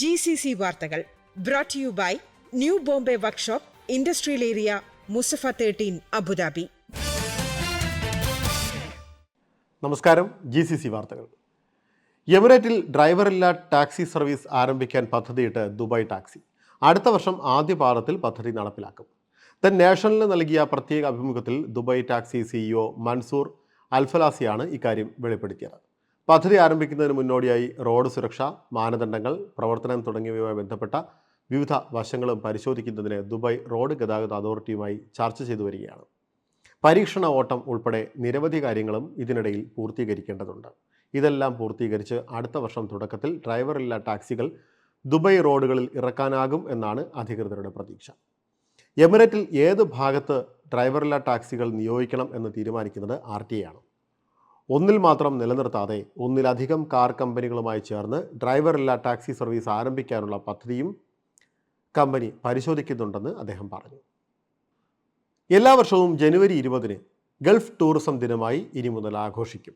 G C C വാർത്തകൾ brought you by new Bombay workshop industrial area Musaffah thirteen Abu Dhabi നമസ്കാരം G C C വാർത്തകൾ. എമിറേറ്റിൽ ഡ്രൈവറില്ലാ taxi service ആരംഭിക്കാൻ പദ്ധതിയിട്ട് Dubai taxi. അടുത്ത വർഷം ആദ്യ പാദത്തിൽ പദ്ധതി നടപ്പിലാക്കും. ദ നാഷണലിന് നൽകിയ പ്രത്യേക അഭിമുഖത്തിൽ ദുബായ് ടാക്സി സിഇഒ മൻസൂർ അൽഫലാസിയാണ് ഇക്കാര്യം വെളിപ്പെടുത്തിയത്. പദ്ധതി ആരംഭിക്കുന്നതിന് മുന്നോടിയായി റോഡ് സുരക്ഷ മാനദണ്ഡങ്ങൾ പ്രവർത്തനം തുടങ്ങിയവയുമായി ബന്ധപ്പെട്ട വിവിധ വശങ്ങളും പരിശോധിക്കുന്നതിന് ദുബായ് റോഡ് ഗതാഗത അതോറിറ്റിയുമായി ചർച്ച ചെയ്തു വരികയാണ്. പരീക്ഷണ ഓട്ടം ഉൾപ്പെടെ നിരവധി കാര്യങ്ങളും ഇതിനിടയിൽ പൂർത്തീകരിക്കേണ്ടതുണ്ട്. ഇതെല്ലാം പൂർത്തീകരിച്ച് അടുത്ത വർഷം തുടക്കത്തിൽ ഡ്രൈവറില്ലാ ടാക്സികൾ ദുബായ് റോഡുകളിൽ ഇറക്കാനാകും എന്നാണ് അധികൃതരുടെ പ്രതീക്ഷ. എമിറേറ്റിൽ ഏത് ഭാഗത്ത് ഡ്രൈവറില്ലാ ടാക്സികൾ നിയോഗിക്കണം എന്ന് തീരുമാനിക്കുന്നത് ആർ ടി ആണ്. ഒന്നിൽ മാത്രം നിലനിർത്താതെ ഒന്നിലധികം കാർ കമ്പനികളുമായി ചേർന്ന് ഡ്രൈവറില്ലാ ടാക്സി സർവീസ് ആരംഭിക്കാനുള്ള പദ്ധതിയും കമ്പനി പരിശോധിക്കുന്നുണ്ടെന്ന് അദ്ദേഹം പറഞ്ഞു. എല്ലാ വർഷവും ജനുവരി ഇരുപതിന് ഗൾഫ് ടൂറിസം ദിനമായി ഇനി മുതൽ ആഘോഷിക്കും.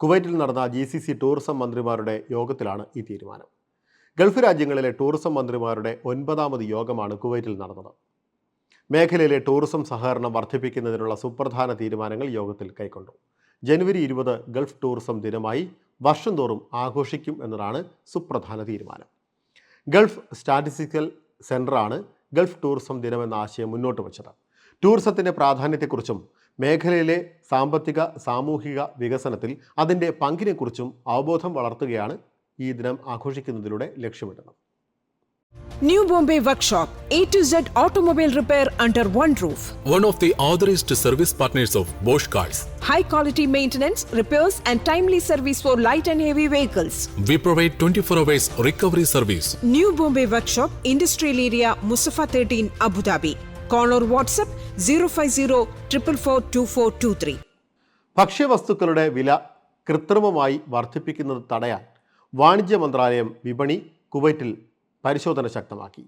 കുവൈറ്റിൽ നടന്ന ജി സി സി ടൂറിസം മന്ത്രിമാരുടെ യോഗത്തിലാണ് ഈ തീരുമാനം. ഗൾഫ് രാജ്യങ്ങളിലെ ടൂറിസം മന്ത്രിമാരുടെ ഒൻപതാമത് യോഗമാണ് കുവൈറ്റിൽ നടന്നത്. മേഖലയിലെ ടൂറിസം സഹകരണം വർദ്ധിപ്പിക്കുന്നതിനുള്ള സുപ്രധാന തീരുമാനങ്ങൾ യോഗത്തിൽ കൈക്കൊണ്ടു. ജനുവരി ഇരുപത് ഗൾഫ് ടൂറിസം ദിനമായി വർഷം തോറും ആഘോഷിക്കും എന്നതാണ് സുപ്രധാന തീരുമാനം. ഗൾഫ് സ്റ്റാറ്റിസ്റ്റിക്കൽ സെന്ററാണ് ഗൾഫ് ടൂറിസം ദിനം എന്ന ആശയം മുന്നോട്ട് വച്ചത്. ടൂറിസത്തിന്റെ പ്രാധാന്യത്തെക്കുറിച്ചും മേഖലയിലെ സാമ്പത്തിക സാമൂഹിക വികസനത്തിൽ അതിന്റെ പങ്കിനെക്കുറിച്ചും അവബോധം വളർത്തുകയാണ് ഈ ദിനം ആഘോഷിക്കുന്നതിലൂടെ ലക്ഷ്യമിടുന്നത്. New Bombay Workshop, A to Z automobile repair under one roof. one of the authorized service partners of Bosch Cars. high quality maintenance, repairs, and timely service for light and heavy vehicles. We provide 24 hours recovery service. New Bombay Workshop, Industrial Area, Musafa 13, Abu Dhabi. Call or WhatsApp 050 444 ഭക്ഷ്യവസ്തുക്കളുടെ വില കൃത്രിമമായി വർദ്ധിപ്പിക്കുന്നത് തടയാൻ വാണിജ്യ മന്ത്രാലയം വിപണി കുവൈറ്റിൽ പരിശോധന ശക്തമാക്കി.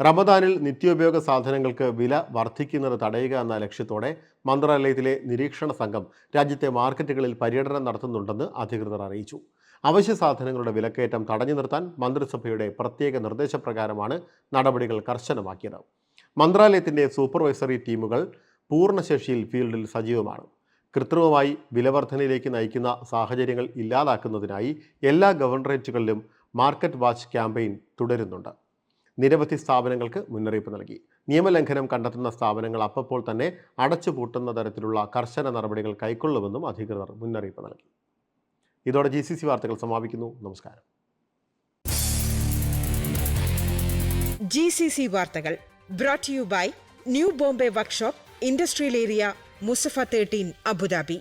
റമദാനിൽ നിത്യോപയോഗ സാധനങ്ങൾക്ക് വില വർദ്ധിക്കുന്നത് തടയുക എന്ന ലക്ഷ്യത്തോടെ മന്ത്രാലയത്തിലെ നിരീക്ഷണ സംഘം രാജ്യത്തെ മാർക്കറ്റുകളിൽ പര്യടനം നടത്തുന്നുണ്ടെന്ന് അധികൃതർ അറിയിച്ചു. അവശ്യ സാധനങ്ങളുടെ വിലക്കയറ്റം തടഞ്ഞു നിർത്താൻ മന്ത്രിസഭയുടെ പ്രത്യേക നിർദ്ദേശപ്രകാരമാണ് നടപടികൾ കർശനമാക്കിയത്. മന്ത്രാലയത്തിന്റെ സൂപ്പർവൈസറി ടീമുകൾ പൂർണശേഷിയിൽ ഫീൽഡിൽ സജീവമാണ്. കൃത്രിമമായി വിലവർദ്ധനയിലേക്ക് നയിക്കുന്ന സാഹചര്യങ്ങൾ ഇല്ലാതാക്കുന്നതിനായി എല്ലാ ഗവർണറേറ്റുകളിലും മാർക്കറ്റ് വാച്ച് ക്യാമ്പയിൻ തുടരുന്നുണ്ട്. നിരവധി സ്ഥാപനങ്ങൾക്ക് മുന്നറിയിപ്പ് നൽകി. നിയമലംഘനം കണ്ടെത്തുന്ന സ്ഥാപനങ്ങൾ അപ്പോൾ തന്നെ അടച്ചുപൂട്ടുന്ന തരത്തിലുള്ള കർശന നടപടികൾ കൈക്കൊള്ളുമെന്നും അധികൃതർ മുന്നറിയിപ്പ് നൽകി. ഇതോടെ ജി വാർത്തകൾ സമാപിക്കുന്നു. നമസ്കാരം. ജി സി സി വാർത്തകൾ brought you by new Bombay workshop industrial area Musaffah thirteen Abu Dhabi.